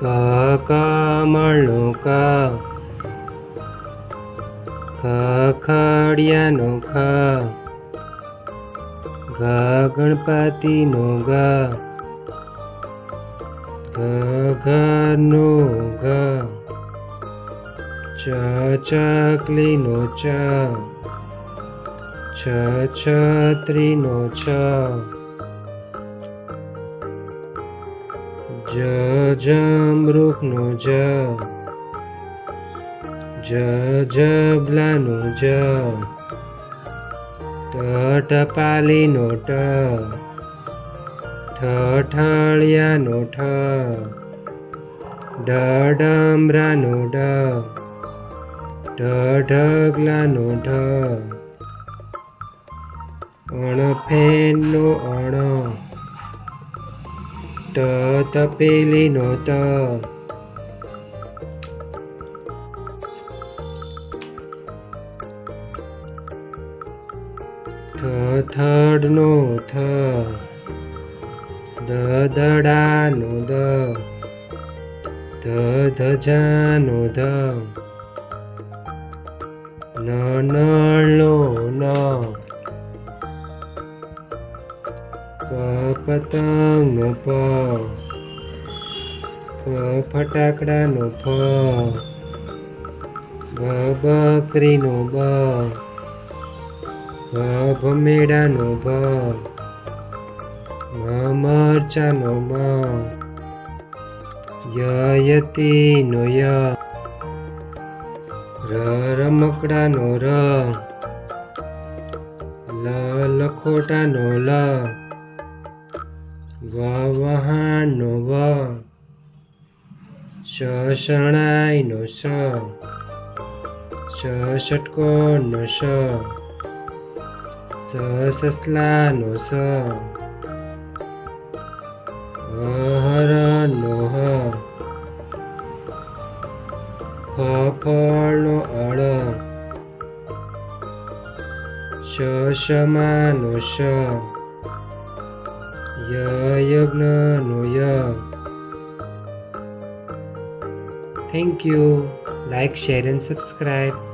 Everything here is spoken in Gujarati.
કમળનું ક ખ ખડિયાનો ખ ગ ગણપતિનો ગ ઘ ઘરનો ઘ ચ ચકલીનો ચ છત્રીનો છ જ જમરૂખનો જ. જ જબલાનું જ. ટપાલીનો ટ ઠ. ઠળિયાનો ઠ. ડ ડમરાનો ડ ઢગલાનો ઢ. અણ ફેનનો અણ. ત તપેલીનો ત થ થડનો થ દડાનો દ ધ ધજાનો ધ નળનો ન પતંગનો પ ફટાકડાનો ફ બકરીનો બ ભમેડાનો ભ મરચાનો મ યતીનો ય. રમકડાનો ર. લ લખોટાનો લ. વ વહાણનો વ શ શરણાઈનો શ શ ષટકોણનો શ સ. સસલાનો સ. હર નો હ. ફળનો અળ. શમાનો શ યજ્ઞનો ય thank you like share and subscribe